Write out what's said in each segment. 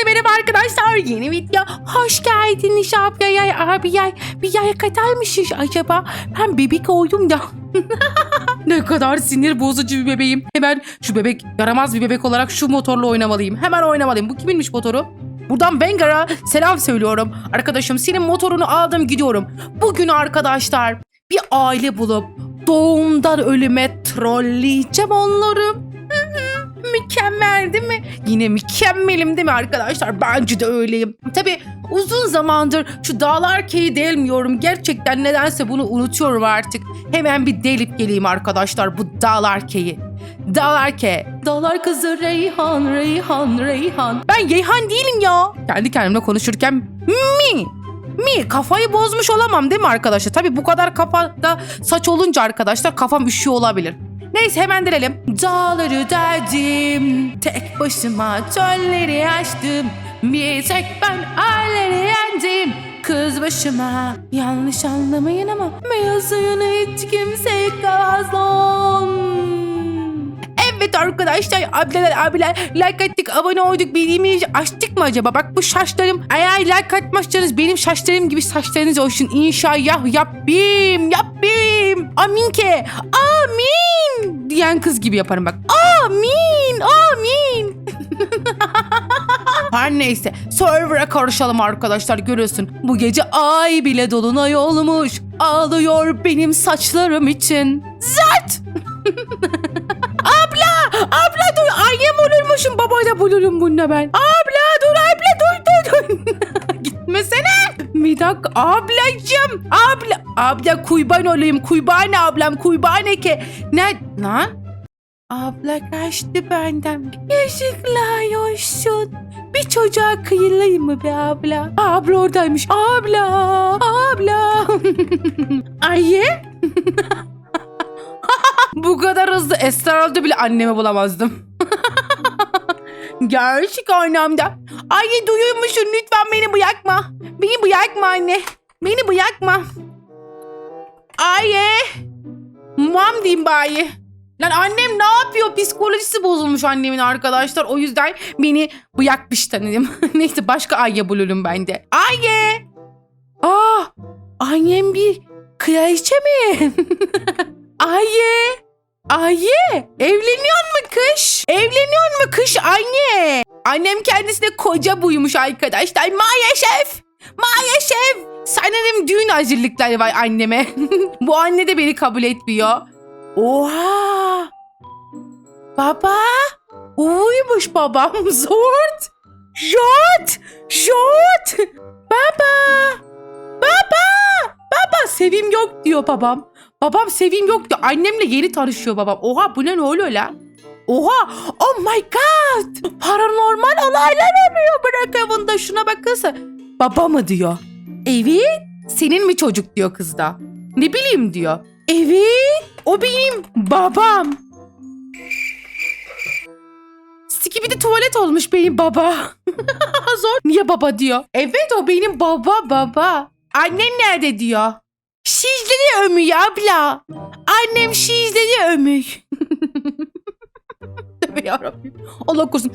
Hepinize merhaba arkadaşlar. Yeni video. Hoş geldiniz abi yay abi yay. Bir yay katarmışız acaba. Ben bebek oldum da. ne kadar sinir bozucu bir bebeğim. Hemen şu bebek yaramaz bir bebek olarak şu motorla oynamalıyım. Hemen oynamalıyım. Bu kiminmiş motoru? Buradan Bengar'a selam söylüyorum. Arkadaşım senin motorunu aldım gidiyorum. Bugün arkadaşlar bir aile bulup doğumdan ölüme trolleyeceğim onları. Mükemmel değil mi? Yine mükemmelim değil mi arkadaşlar? Bence de öyleyim. Tabii uzun zamandır şu dağlar keyi delmiyorum. Gerçekten nedense bunu unutuyorum artık. Hemen bir delip geleyim arkadaşlar bu dağlar keyi. Dağlar ke. Dağlar kızı Reyhan, Reyhan, Reyhan. Ben Yeyhan değilim ya. Kendi kendimle konuşurken mi? Mi? Kafayı bozmuş olamam değil mi arkadaşlar? Tabii bu kadar kafada saç olunca arkadaşlar kafam üşüyor olabilir. Neyse hemen direlim. Dağları derdim, tek başıma çölleri açtım. Bir tek ben aileleri yendim. Kız başıma yanlış anlamayın ama beyaz suyunu hiç kimse kazan. Evet arkadaşlar abiler abiler like attık abone olduk bildiğimizi açtık mı acaba? Bak bu şaşlarım eğer like atmazsanız benim şaşlarım gibi saçlarınız olsun inşallah yapayım yapayım. Amin ke amin diyen kız gibi yaparım bak. Amin amin. Her neyse server'a karışalım arkadaşlar görüyorsun. Bu gece ay bile dolunay olmuş. Ağlıyor benim saçlarım için. Zat! abla! Dur annem olurmuşum baba da bulurum bununla ben. Abla dur abla dur dur dur. Gitmesene. Bir dakika ablacığım. Abla. Abla kuyban olayım. Kuybane ablam. Kuybane ke. Ne? Lan? Abla kaçtı benden. Yazıklar olsun. Bir çocuğa kıyılayım mı be abla? Abla oradaymış. Abla. Abla. Ayı. Bu kadar hızlı esrarda bile annemi bulamazdım. Gerçek annemde. Anne duyuyor musun? Lütfen beni bırakma. Beni bırakma anne. Beni bırakma. Aye. Mam diyeyim bari. Lan annem ne yapıyor? Psikolojisi bozulmuş annemin arkadaşlar. O yüzden beni bırakmış tanıdım. Neyse başka Ayye bulalım bende. Ayye. Aa, annem bir kraliçe mi? Ayye. Ayye. Evleniyor mu kış? Evleniyor mu kış anne? Annem kendisine koca buymuş arkadaşlar. Maalesef. Maalesef. Sanırım düğün hazırlıkları var anneme. Bu anne de beni kabul etmiyor. Oha! Baba! Uyumuş babam. Zort! Jot! Jot! Baba! Baba! Baba sevim yok diyor babam. Babam sevim yok diyor. Annemle yeni tanışıyor babam. Oha bu ne ne oluyor lan? Oha! Oh my god! Paranormal olaylar oluyor bırak evinde. Şuna bakılsa. Baba mı diyor. Evet. Senin mi çocuk diyor kız da. Ne bileyim diyor. Evet. O benim babam. Siki bir de tuvalet olmuş benim baba. Zor. Niye baba diyor. Evet o benim baba baba. Annen nerede diyor. Şizleri ömüyor abla. Annem şizleri ömür. Tövbe yarabbim. Allah korusun.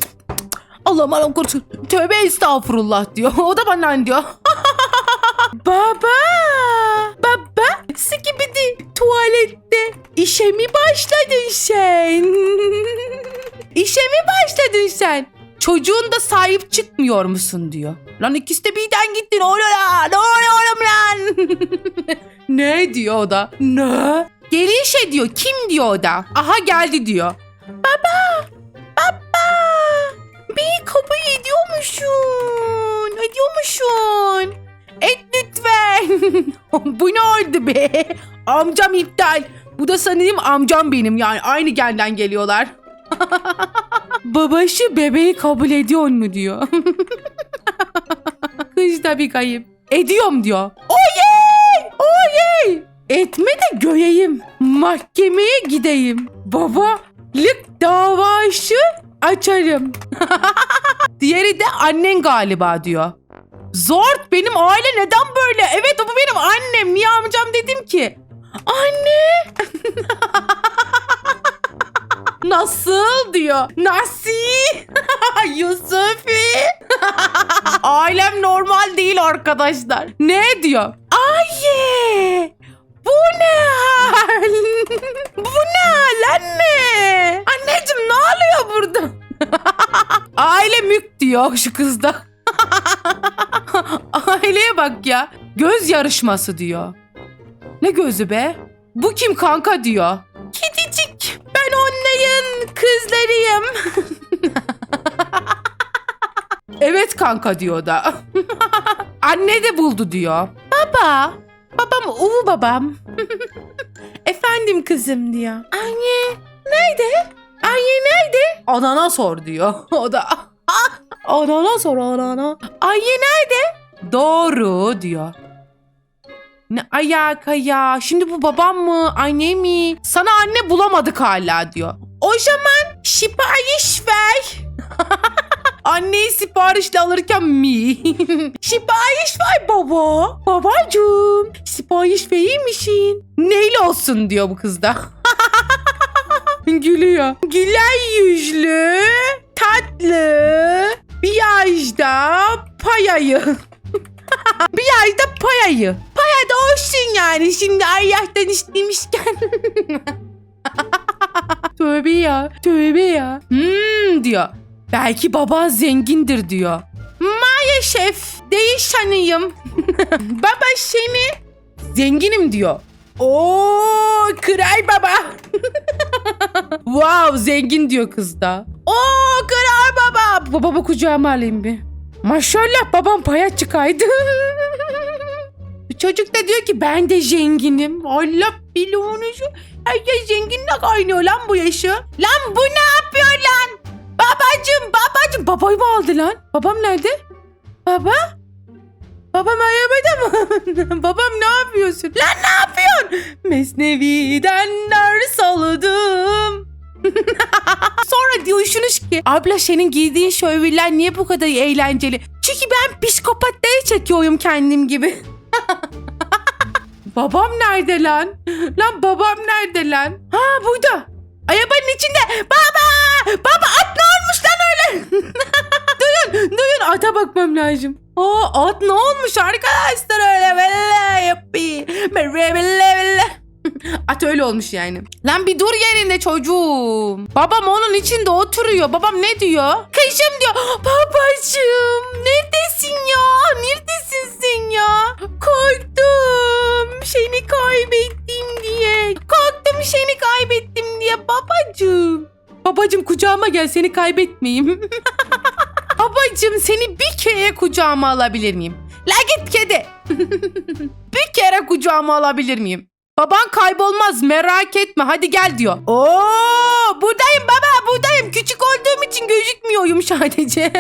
Allah'ım Allah'ım korusun. Tövbe estağfurullah diyor. O da bana diyor. Baba! Baba! Skibidi tuvalette işe mi başladın sen? işe mi başladın sen? Çocuğun da sahip çıkmıyor musun diyor. Lan ikisi de birden gitti. Ne oluyor lan? Oğlum lan? ne diyor o da? Ne? Gelişe diyor. Kim diyor o da? Aha geldi diyor. Baba! Baba! Beni kabul ediyormuşsun. Ediyormuşsun. Et lütfen. Bu ne oldu be? Amcam iptal. Bu da sanırım amcam benim yani aynı genden geliyorlar. Babaşı bebeği kabul ediyor mu diyor. Kız da bir kayıp. Ediyorum diyor. Oyey! Oyey! Etme de göyeyim. Mahkemeye gideyim. Babalık davası açarım. Diğeri de annen galiba diyor. Zort benim aile neden böyle? Evet bu benim annem. Niye amcam dedim ki? Anne. Nasıl diyor. Nasıl? Yusufi. Ailem normal değil arkadaşlar. Ne diyor? Ayye! Bu ne hal? Bu ne hal anne? Anneciğim ne oluyor burada? Aile mük diyor şu kızda. Aileye bak ya. Göz yarışması diyor. Ne gözü be? Bu kim kanka diyor. Kedicik ben kızlarıyım. evet kanka diyor da. Anne de buldu diyor. Baba. Babam uvu babam. Efendim kızım diyor. Anne nerede? Anne nerede? Anana sor diyor. O da anana sor anana. Anne nerede? Doğru diyor. Ne ayak ya? Şimdi bu babam mı? Anne mi? Sana anne bulamadık hala diyor. O zaman sipariş ver. Anneyi siparişle alırken mi? sipariş ver baba. Babacığım sipariş verir misin? Neyle olsun diyor bu kız da. Gülüyor. Güler yüzlü, tatlı, bir yaşta payayı. bir yaşta payayı. Paya da olsun yani şimdi Allah'tan istemişken. Tövbe ya, tövbe ya. Hmm diyor. Belki baban zengindir diyor. Maalesef değil sanıyım. baba seni zenginim diyor. Oo kral baba. wow zengin diyor kız da. Oo kral baba. Babamı kucağıma alayım bir. Maşallah babam paya çıkaydı. Çocuk da diyor ki ben de zenginim. Allah bilunuzu. Herkes zenginle kaynıyor lan bu yaşı. Lan bu ne yapıyor lan? Babacım babacım. Babayı mı aldı lan? Babam nerede? Baba? Babam arabada mı? Babam ne yapıyorsun? Lan ne yapıyorsun? Mesnevi'den ders aldım. Sonra diyorsunuz ki abla senin giydiğin şöviler niye bu kadar eğlenceli? Çünkü ben psikopatları çekiyorum kendim gibi. babam nerede lan? Lan babam nerede lan? Ha burada. Arabanın içinde. Baba! Baba at ne olmuş lan öyle? duyun, duyun ata bakmam lazım. Aa at ne olmuş arkadaşlar öyle böyle yapıyor. Böyle böyle böyle. At öyle olmuş yani. Lan bir dur yerinde çocuğum. Babam onun içinde oturuyor. Babam ne diyor? Kışım diyor. Babacığım neredesin ya? Neredesin sen ya? Korktum. Seni kaybettim diye. Korktum seni kaybettim diye babacığım. Babacığım kucağıma gel seni kaybetmeyeyim. babacığım seni bir kere kucağıma alabilir miyim? La git kedi. bir kere kucağıma alabilir miyim? Baban kaybolmaz merak etme hadi gel diyor. Oo buradayım baba buradayım. Küçük olduğum için gözükmüyorum sadece.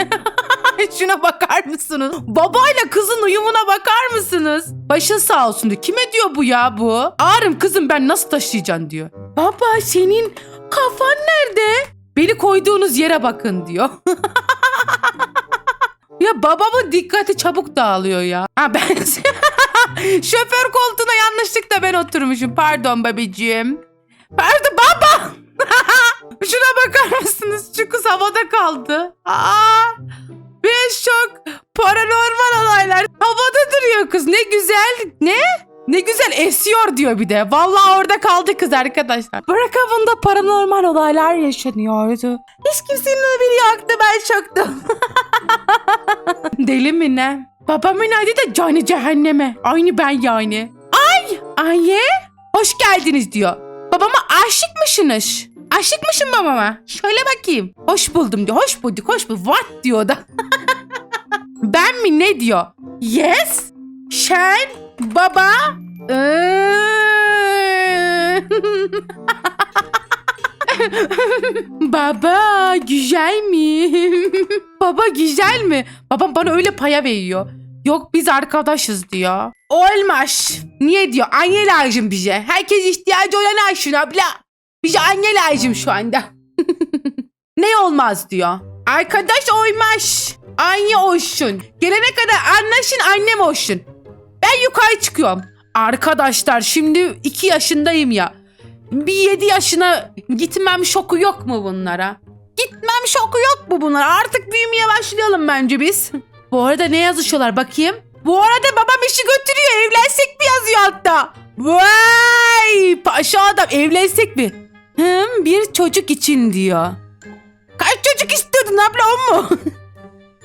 Şuna bakar mısınız? Babayla kızın uyumuna bakar mısınız? Başın sağ olsun diyor. Kime diyor bu ya bu? Ağrım kızım ben nasıl taşıyacaksın diyor. Baba senin kafan nerede? Beni koyduğunuz yere bakın diyor. ya babamın dikkati çabuk dağılıyor ya. Ha ben Şoför koltuğuna yanlışlıkla ben oturmuşum. Pardon babacığım. Pardon baba. Şuna bakar mısınız? Kız havada kaldı. Aa, bir şok. Paranormal olaylar. Havada duruyor kız. Ne güzel. Ne? Ne güzel esiyor diyor bir de. Vallahi orada kaldı kız arkadaşlar. Bırakavında paranormal olaylar yaşanıyordu. Hiç kimsenin haberi yoktu ben şoktum. Deli mi ne? Babamın adı da cani cehenneme. Aynı ben yani. Ay anne hoş geldiniz diyor. Babama aşık mısınız? Aşık mısın babama? Şöyle bakayım. Hoş buldum diyor. Hoş bulduk hoş bulduk. What diyor da. ben mi ne diyor? Yes. Sen baba. Ee, Baba güzel mi? Baba güzel mi? Babam bana öyle paya veriyor. Yok biz arkadaşız diyor. Olmaz. Niye diyor? Anne lazım bize. Herkes ihtiyacı olan alsın abla. Bize anne lazım şu anda. ne olmaz diyor. Arkadaş olmaz. Anne olsun. Gelene kadar anlaşın annem olsun. Ben yukarı çıkıyorum. Arkadaşlar şimdi iki yaşındayım ya. Bir yedi yaşına gitmem şoku yok mu bunlara? Gitmem şoku yok mu bunlara? Artık büyümeye başlayalım bence biz. Bu arada ne yazışıyorlar bakayım. Bu arada babam işi götürüyor. Evlensek mi yazıyor altta. Vay! Paşa adam evlensek mi? Hım, bir çocuk için diyor. Kaç çocuk istiyordun abla o mu?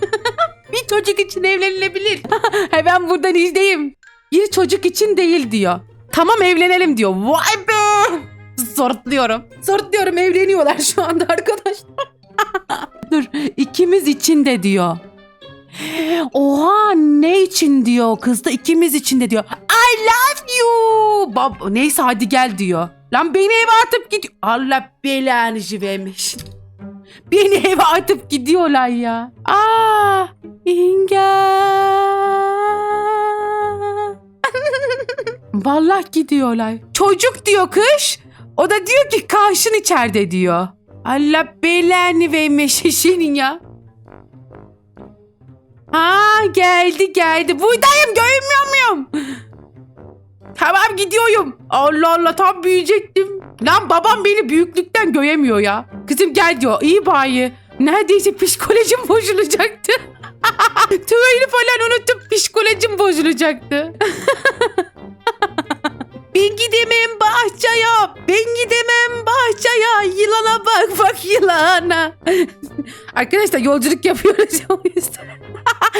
bir çocuk için evlenilebilir. Hemen buradan izleyeyim. Bir çocuk için değil diyor. Tamam evlenelim diyor. Vay be! Sortluyorum. Sortluyorum evleniyorlar şu anda arkadaşlar. Dur ikimiz için de diyor. Oha ne için diyor kız da ikimiz için de diyor. I love you. Bab neyse hadi gel diyor. Lan beni eve atıp gidiyor. Allah belanı vermiş. Beni eve atıp gidiyorlar ya. Aa, İnge. Vallahi gidiyorlar. Çocuk diyor kış. O da diyor ki karşın içeride diyor. Allah belanı vermiş senin ya. Ha geldi geldi. Buradayım görmüyor muyum? Tamam gidiyorum. Allah Allah tam büyüyecektim. Lan babam beni büyüklükten göremiyor ya. Kızım gel diyor. İyi bayi. Neredeyse psikolojim bozulacaktı. Tüveyini falan unutup psikolojim bozulacaktı. ben gidemem bahçeye. Ben gidemem bahçeye. Yılana bak bak yılana. Arkadaşlar yolculuk yapıyoruz o yüzden.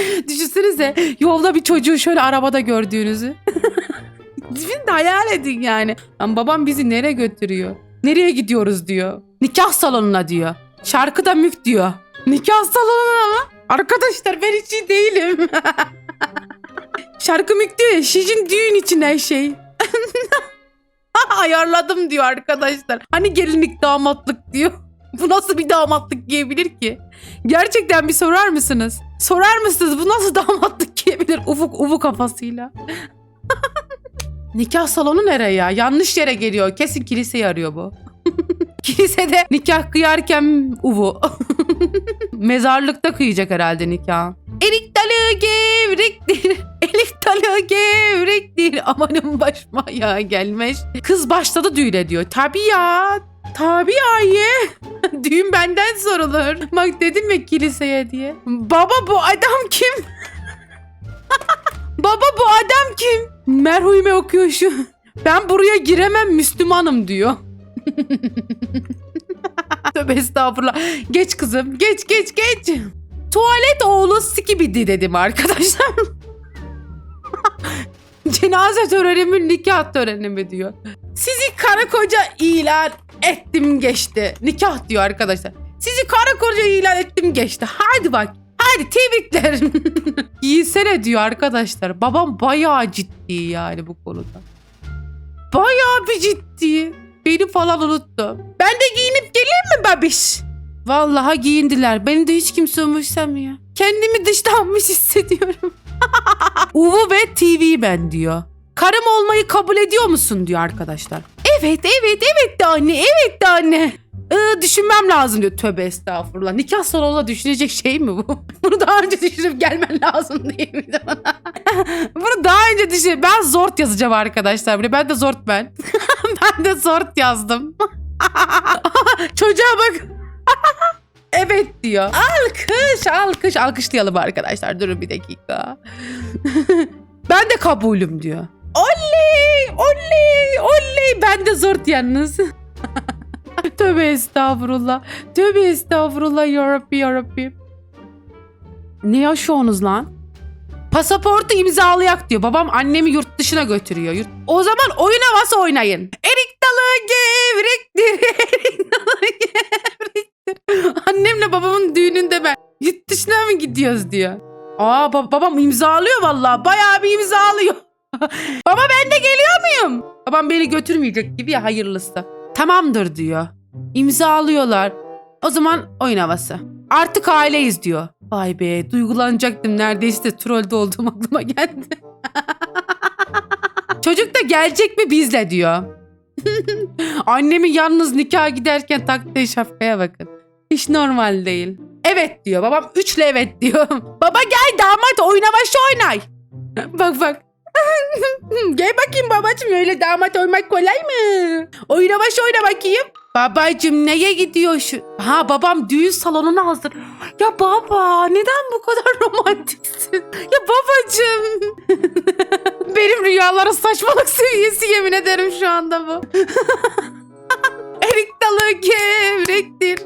Düşünsenize yolda bir çocuğu şöyle arabada gördüğünüzü. Şimdi de hayal edin yani. Lan babam bizi nereye götürüyor? Nereye gidiyoruz diyor. Nikah salonuna diyor. Şarkı da mük diyor. Nikah salonuna mı? Arkadaşlar ben hiç iyi değilim. Şarkı mük diyor ya. Şicin düğün için her şey. Ayarladım diyor arkadaşlar. Hani gelinlik damatlık diyor. Bu nasıl bir damatlık giyebilir ki? Gerçekten bir sorar mısınız? Sorar mısınız bu nasıl damatlık giyebilir ufuk uvu kafasıyla? Nikah salonu nereye ya? Yanlış yere geliyor. Kesin kiliseyi arıyor bu. Kilisede nikah kıyarken uvu. Mezarlıkta kıyacak herhalde nikah. Erik dalı gevrektir. Erik dalı gevrektir. Amanın başıma ya gelmiş. Kız başladı düğüne diyor. Tabii ya. Tabii ayı. Düğün benden sorulur. Bak dedim ya kiliseye diye. Baba bu adam kim? Baba bu adam kim? Merhume okuyor şu. Ben buraya giremem Müslümanım diyor. Tövbe estağfurullah. Geç kızım. Geç geç geç. Tuvalet oğlu sikibidi dedim arkadaşlar. Cenaze töreni mi nikah töreni mi diyor. Sizi karı koca ilan ettim geçti. Nikah diyor arkadaşlar. Sizi karı koca ilan ettim geçti. Hadi bak. Hadi tebrikler. Giysene diyor arkadaşlar. Babam bayağı ciddi yani bu konuda. Bayağı bir ciddi. Beni falan unuttu. Ben de giyinip geleyim mi babiş? Vallahi giyindiler. Beni de hiç kimse umursamıyor. Kendimi dışlanmış hissediyorum. Uvu ve TV ben diyor. Karım olmayı kabul ediyor musun diyor arkadaşlar. Evet evet evet de anne evet de anne. Ee, düşünmem lazım diyor. Tövbe estağfurullah. Nikah salonunda düşünecek şey mi bu? Bunu daha önce düşünüp gelmen lazım değil mi? Bunu daha önce düşün. Ben zort yazacağım arkadaşlar. buraya. Ben de zort ben. ben de zort yazdım. Çocuğa bak. Evet diyor. Alkış alkış. Alkışlayalım arkadaşlar. Durun bir dakika. ben de kabulüm diyor. Oley oley oley. Ben de zort yalnız. Tövbe estağfurullah. Tövbe estağfurullah yarabbi yarabbi. Ne yaşıyorsunuz lan? Pasaportu imzalayak diyor. Babam annemi yurt dışına götürüyor. Yurt... O zaman oyun havası oynayın. Erik dalı gevrektir. Erik. Babamın düğününde ben yurt dışına mı gidiyoruz diyor. Aa ba- babam imzalıyor vallahi. Bayağı bir imzalıyor. Baba ben de geliyor muyum? Babam beni götürmeyecek gibi ya hayırlısı. Tamamdır diyor. İmzalıyorlar. O zaman oyun havası. Artık aileyiz diyor. Vay be duygulanacaktım neredeyse de trolde olduğum aklıma geldi. Çocuk da gelecek mi bizle diyor. Annemin yalnız nikaha giderken taktığı şapkaya bakın. Hiç normal değil. Evet diyor. Babam üçle evet diyor. Baba gel damat oyna başı oynay. bak bak. Gel bakayım babacığım öyle damat oymak kolay mı? Oyna baş oyna bakayım. Babacığım neye gidiyorsun? Ha babam düğün salonunu hazır. Ya baba neden bu kadar romantiksin? babacığım. Benim rüyaların saçmalık seviyesi yemin ederim şu anda bu. Erik dalı gevrektir.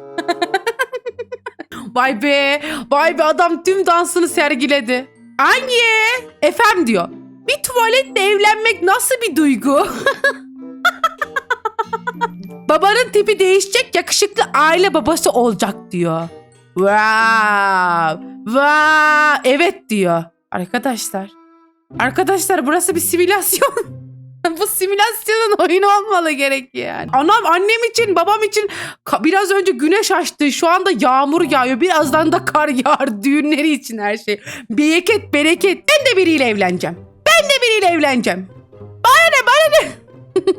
Vay be, vay be adam tüm dansını sergiledi. Anne, efem diyor. Bir tuvaletle evlenmek nasıl bir duygu? Babanın tipi değişecek, yakışıklı aile babası olacak diyor. Wow, wow, evet diyor. Arkadaşlar, arkadaşlar burası bir simülasyon. Bu simülasyonun oyunu olmalı gerek yani. Anam annem için babam için biraz önce güneş açtı. Şu anda yağmur yağıyor. Birazdan da kar yağar. Düğünleri için her şey. Bereket bereket. Ben de biriyle evleneceğim. Ben de biriyle evleneceğim. Bana ne bana ne.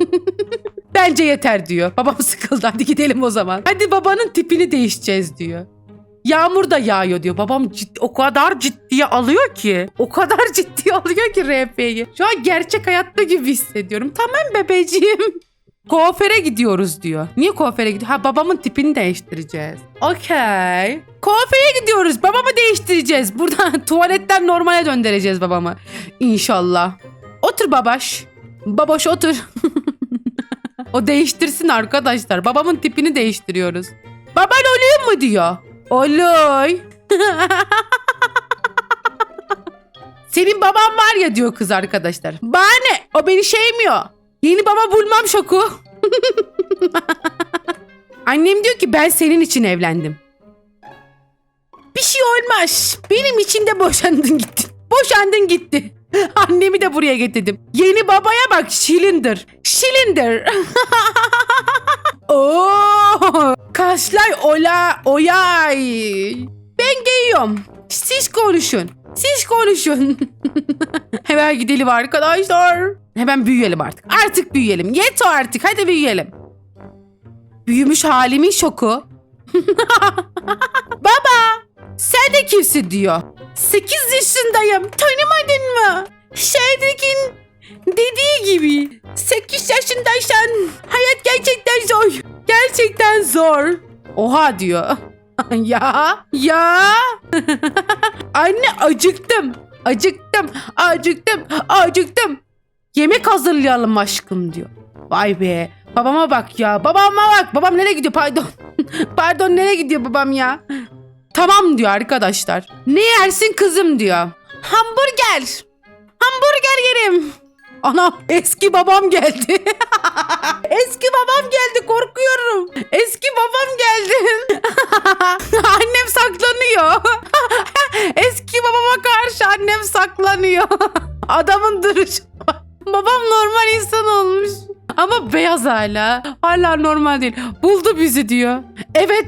Bence yeter diyor. Babam sıkıldı hadi gidelim o zaman. Hadi babanın tipini değişeceğiz diyor. Yağmur da yağıyor diyor. Babam cid- o kadar ciddiye alıyor ki. O kadar ciddiye alıyor ki RP'yi. Şu an gerçek hayatta gibi hissediyorum. Tamam bebeğim. Kuaföre gidiyoruz diyor. Niye kuaföre gidiyor? Ha babamın tipini değiştireceğiz. Okey. Kuaföre gidiyoruz. Babamı değiştireceğiz. Buradan tuvaletten normale döndüreceğiz babamı. İnşallah. Otur babaş. Baboş otur. o değiştirsin arkadaşlar. Babamın tipini değiştiriyoruz. Baban oluyor mu diyor. Oloy. Senin baban var ya diyor kız arkadaşlar. Bana? O beni şeymiyor. Yeni baba bulmam şoku. Annem diyor ki ben senin için evlendim. Bir şey olmaz. Benim için de boşandın gittin. Boşandın gitti. Annemi de buraya getirdim. Yeni babaya bak şilindir. Şilindir. Oo, kaşlar ola oyay. Ben giyiyorum. Siz konuşun. Siz konuşun. Hemen gidelim arkadaşlar. Hemen büyüyelim artık. Artık büyüyelim. Yeter artık. Hadi büyüyelim. Büyümüş halimin şoku. Baba sen de kimsin diyor. 8 yaşındayım. Tanımadın mı? Şehirdekin dediği gibi 8 yaşındaysan hayat gerçekten zor. Gerçekten zor. Oha diyor. ya ya. Anne acıktım. Acıktım. Acıktım. Acıktım. Yemek hazırlayalım aşkım diyor. Vay be. Babama bak ya. Babama bak. Babam nereye gidiyor? Pardon. Pardon nereye gidiyor babam ya? Tamam diyor arkadaşlar. Ne yersin kızım diyor. Hamburger. Hamburger yerim. Ana eski babam geldi. eski babam geldi korkuyorum. Eski babam geldi. annem saklanıyor. eski babama karşı annem saklanıyor. Adamın duruşu. Babam normal insan olmuş. Ama beyaz hala. Hala normal değil. Buldu bizi diyor. Evet.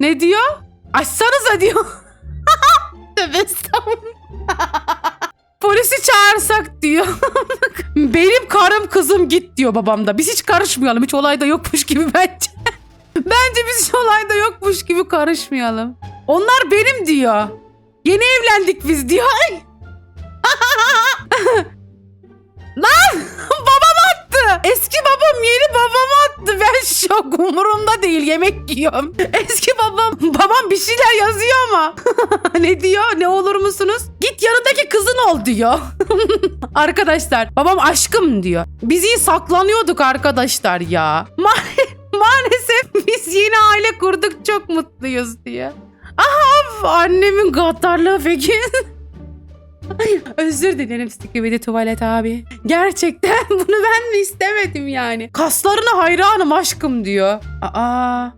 Ne diyor? Açsanıza diyor. Tövbe estağfurullah. Polisi çağırsak diyor. Benim karım kızım git diyor babam da. Biz hiç karışmayalım. Hiç olayda yokmuş gibi bence. bence biz hiç olayda yokmuş gibi karışmayalım. Onlar benim diyor. Yeni evlendik biz diyor. Lan Eski babam yeni babam attı. Ben şok umurumda değil yemek yiyorum. Eski babam babam bir şeyler yazıyor ama. ne diyor ne olur musunuz? Git yanındaki kızın ol diyor. arkadaşlar babam aşkım diyor. Biz iyi saklanıyorduk arkadaşlar ya. Ma- maalesef biz yeni aile kurduk çok mutluyuz diyor. Aha annemin gaddarlığı peki. Özür dilerim Skibidi Tuvalet abi. Gerçekten bunu ben mi istemedim yani. Kaslarına hayranım aşkım diyor. Aa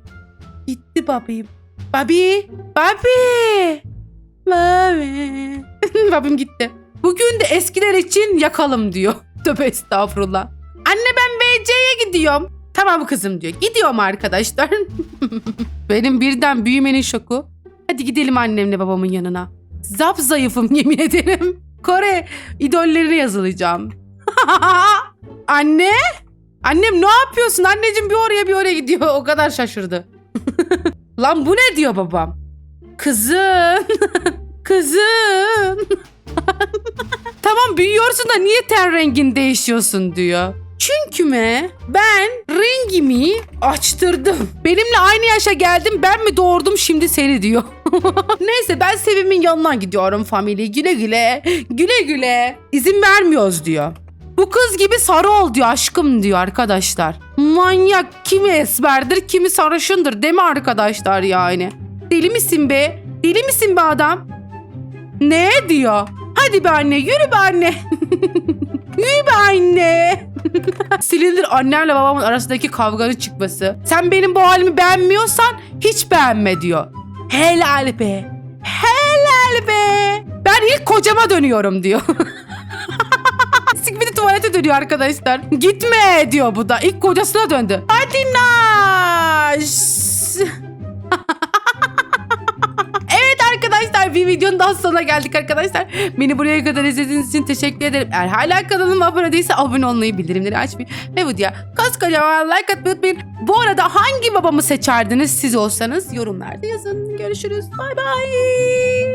gitti babim. Babi. Babi. Babi. Babim gitti. Bugün de eskiler için yakalım diyor. Tövbe estağfurullah. Anne ben BC'ye gidiyorum. Tamam kızım diyor. Gidiyorum arkadaşlar. Benim birden büyümenin şoku. Hadi gidelim annemle babamın yanına. Zap zayıfım yemin ederim. Kore idollerine yazılacağım. Anne? Annem ne yapıyorsun? Anneciğim bir oraya bir oraya gidiyor. O kadar şaşırdı. Lan bu ne diyor babam? Kızım. Kızım. tamam büyüyorsun da niye ten rengin değişiyorsun diyor. Çünkü me ben rengimi açtırdım. Benimle aynı yaşa geldim ben mi doğurdum şimdi seni diyor. Neyse ben Sevim'in yanına gidiyorum family. Güle güle. Güle güle. İzin vermiyoruz diyor. Bu kız gibi sarı ol diyor aşkım diyor arkadaşlar. Manyak kimi esmerdir kimi sarışındır değil mi arkadaşlar yani? Deli misin be? Deli misin be adam? Ne diyor? Hadi be anne yürü be anne. yürü be anne. Silindir annemle babamın arasındaki kavganın çıkması. Sen benim bu halimi beğenmiyorsan hiç beğenme diyor. Helal be. Helal be. Ben ilk kocama dönüyorum diyor. Sikmedi tuvalete dönüyor arkadaşlar. Gitme diyor bu da. İlk kocasına döndü. Hadi Naş. Arkadaşlar bir videonun daha sonuna geldik arkadaşlar. Beni buraya kadar izlediğiniz için teşekkür ederim. Eğer hala kanalıma abone değilse abone olmayı, bildirimleri açmayı ve bu diye koskocaman like atmayı unutmayın. Bu arada hangi babamı seçerdiniz siz olsanız yorumlarda yazın. Görüşürüz. Bay bay.